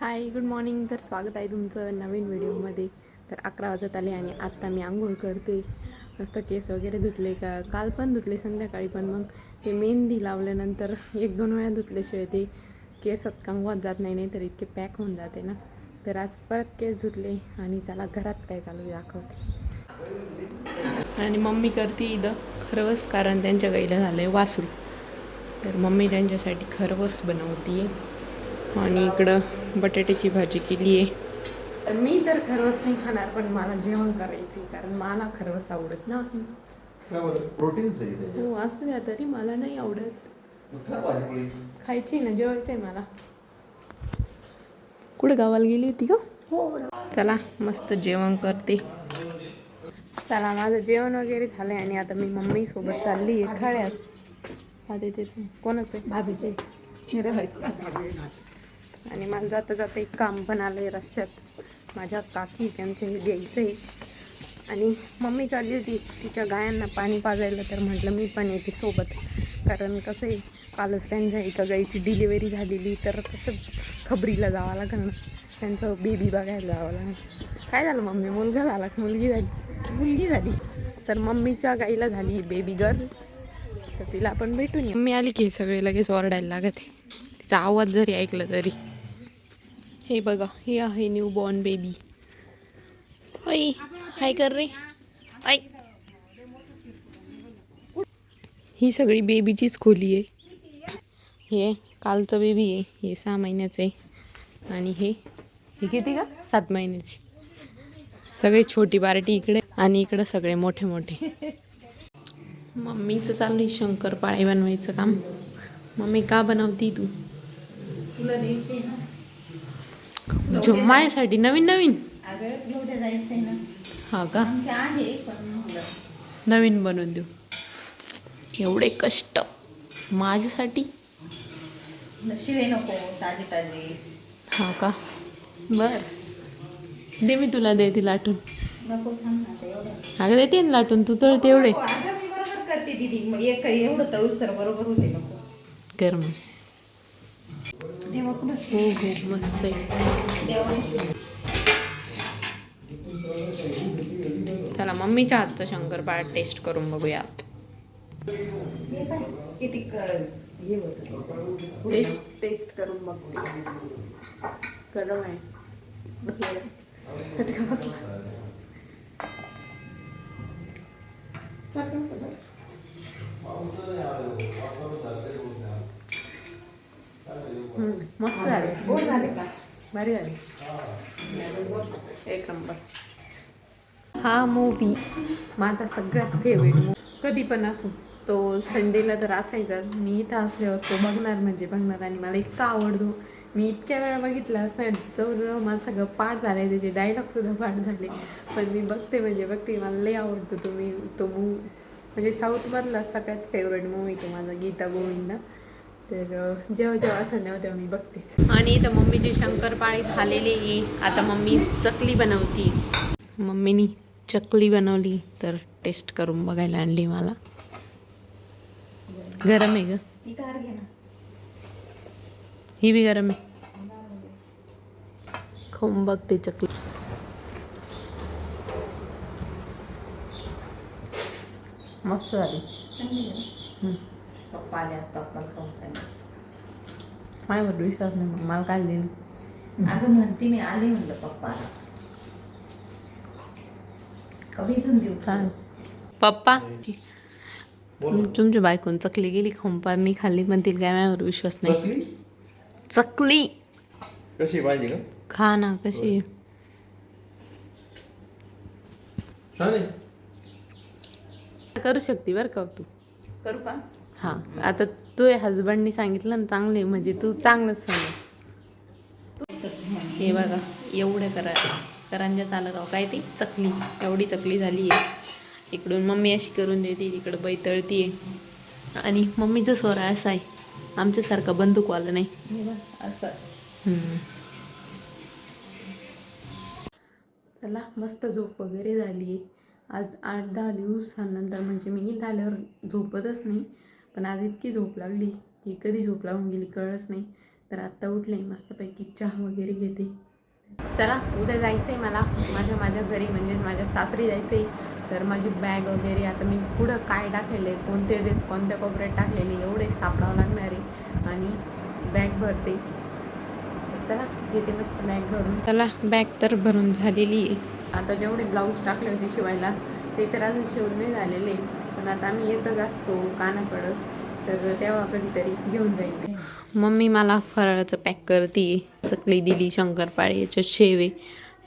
Hi good morning तर स्वागत आहे तुमचं नवीन व्हिडिओमध्ये. तर अकरा वाजत आले आणि आत्ता मी आंघोळ करते. मस्त केस वगैरे धुतले. का काल पण धुतले संध्याकाळी पण. मग ते मेहंदी लावल्यानंतर एक दोन वेळा धुतल्याशिवाय ते केस कंगवात जात नाही नाही तर इतके पॅक होऊन जाते ना. तर आज परत केस धुतले आणि चला घरात काय चालू दाखवते. आणि मम्मी करते इथं खरवस कारण त्यांच्या गाईला झालं आहे वासरू. तर मम्मी त्यांच्यासाठी खरवस बनवते आणि इकडं बटाट्याची भाजी केली आहे. तर मी तर खरवस नाही खाणार पण मला जेवण करायचं कारण मला खरवस आवडत नाही. प्रोटीन्स. हो असू द्या तरी मला नाही आवडत. खायची ना जेवायचं आहे मला. कुठं गावाला गेली होती का हो. चला मस्त जेवण करते. चला माझं जेवण वगैरे झालं आहे आणि आता मी मम्मी सोबत चालली आहे खळ्यात आता ते कोणाचं आहे? भाभीचं आहे. आणि मला जाता जाता एक काम पण आलं आहे रस्त्यात. माझ्या काकी त्यांचं हे द्यायचं आहे आणि मम्मी चालली होती तिच्या गायांना पाणी पाजायला तर म्हटलं मी पण येते सोबत. कारण कसं आहे कालच त्यांच्या एका गाईची डिलिव्हरी झालेली तर कसं खबरीला जावं लागेल ना. त्यांचं बेबी बघायला जावं लागेल. काय झालं मम्मी? मुलगा झाला मुलगी झाली. मुलगी झाली. तर मम्मीच्या गाईला झाली बेबी गर्ल तर तिला आपण भेटून मम्मी आली की सगळे लगेच ओरडायला लागत. आहे तिचा आवाज जरी ऐकला तरी. हे बघा हे आहे न्यू बॉर्न बेबी ऐ हाय कर रे. ऐ ही सगळी बेबीचीच खोली आहे. हे कालचं बेबी आहे हे सहा महिन्याचं आहे. आणि हे हे किती का सात महिन्याची. सगळे छोटी बारटी इकडे आणि इकडे सगळे मोठे मोठे. मम्मीचं चालू आहे शंकरपाळे बनवायचं काम. मम्मी का बनवती तू? तुला द्यायचे जो माझ्यासाठी नवीन नवीन. अगं ना. हा का? आमच्या आहे पण म्हणलं नवीन बनवून देऊ. एवढे कष्ट. माझ्यासाठी? शिळे नको ताजे ताजे. हा का? बर. दे मी तुला देते लाटून. नको थांब ना आता एवढं. अगं देते ना लाटून तू तर तेवढे. नको, अगं मी बरोबर करते दीदी. मग एक एवढं तळूस तर बरोबर होते नको. कर मग. हो हो मस्त आहे. चला मम्मीच्या हातचं शंकरपाळ टेस्ट करून बघूयात टेस्ट टेस्ट करून बघते. गरम आहे. चटका बसला हम्म, मस्त झाले गोड झाले का भारी झाली. एक नंबर. हा मूवी माझा सगळ्यात फेवरेट मूवी कधी पण असो तो संडेला तर असायचा मी इथं असल्यावर तो बघणार म्हणजे बघणार आणि मला इतका आवडतो. मी इतक्या वेळा बघितला असणार जवळजवळ माझं सगळं पाठ झालं आहे त्याचे डायलॉगसुद्धा पाठ झाले. पण मी बघते म्हणजे बघते मला लई आवडतो तो मी तो मूवी म्हणजे साऊथमधला सगळ्यात फेवरेट मूवी तो माझा गीता गोविंदा तर जेव्हा जेव्हा असं तेव्हा तेव्हा मी बघतेच. आणि इथं मम्मीची शंकरपाळी झालेली आहे. आता मम्मी चकली बनवती. मम्मीनी चकली बनवली तर टेस्ट करून बघायला आणली मला. गरम आहे ग. ती कार घे ना. ही बी गरम आहे. खाऊन बघते चकली. मस्त झाली? पप्पा आले आता खाऊन पाहिजे माझ्यावर विश्वास नाही मग मला काय देईल अगं म्हणते मी आले म्हणलं पप्पाला. का भिजून देऊ काय पप्पा तुमच्या बायकोन चकली गेली खोंपा मी खाल्ली पण तिला काय माझ्यावर विश्वास नाही. चकली? चकली. कशी पाहिजे का खा ना कशी? करू शकते बरं का तू? करू का? हां. आता तू हजबंडनी सांगितलं ना चांगले म्हणजे तू चांगलंच सांग हे बघा एवढं करा करंजा चालत राव काय ती? चकली. एवढी चकली झाली आहे. इकडून मम्मी अशी करून देते इकडं बाई तळती आहे आणि मम्मीचं स्वर असा आहे. आमच्यासारखं बंदूकवालं नाही. हे बघ, असं. चला मस्त झोप वगैरे झाली आज आठ दहा दिवसानंतर म्हणजे मी इथं आल्यावर झोपतच नाही. पण आज इतकी झोप लागली की कधी झोप लागून गेली कळलंच नाही. तर आत्ता उठले मस्तपैकी चहा वगैरे घेते. चला उद्या जायचं आहे मला. माझ्या माझ्या घरी म्हणजेच माझ्या सासरी जायचं आहे तर माझी बॅग वगैरे आता मी पुढं काय टाकलेलं आहे कोणते ड्रेस कोणत्या कोपऱ्यात टाकलेले एवढे सापडावं लागणार आहे. आणि बॅग भरते. तर चला घेते मस्त बॅग भरून. चला बॅग तर भरून झालेली आहे. आता जेवढे ब्लाऊज टाकले होते शिवायला ते तर अजून शिवून नाही झालेले. पण आता आम्ही येतच असतो कानाकडं तर तेव्हा कधीतरी घेऊन जाईल मम्मी मला फराळाचं पॅक करते चकली दिली शंकरपाळे याच्यात शेवे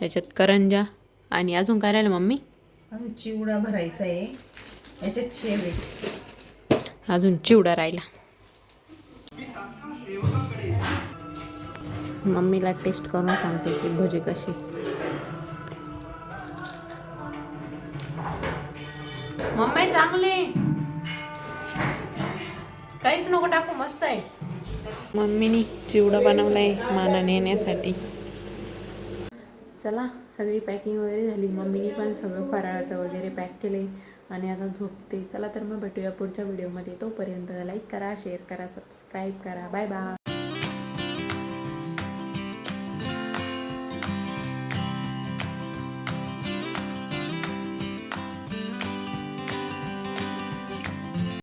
याच्यात करंजा आणि अजून काय राहिलं मम्मी? अजून चिवडा भरायचा आहे. याच्यात शेव. आहे अजून चिवडा राहिला. मम्मीला टेस्ट करून सांगते की भजी कशी मम्मी चांगले. काहीच नको टाकू मस्त आहे. मम्मीनी चिवडा बनवलाय माना नेण्यासाठी चला सगळी पॅकिंग वगैरे झाली. मम्मीनी पण सगळं फराळाचं वगैरे पॅक केले आणि आता झोपते. चला तर मग भेटूया पुढच्या व्हिडिओमध्ये तोपर्यंत लाईक करा शेअर करा सबस्क्राईब करा. Bye bye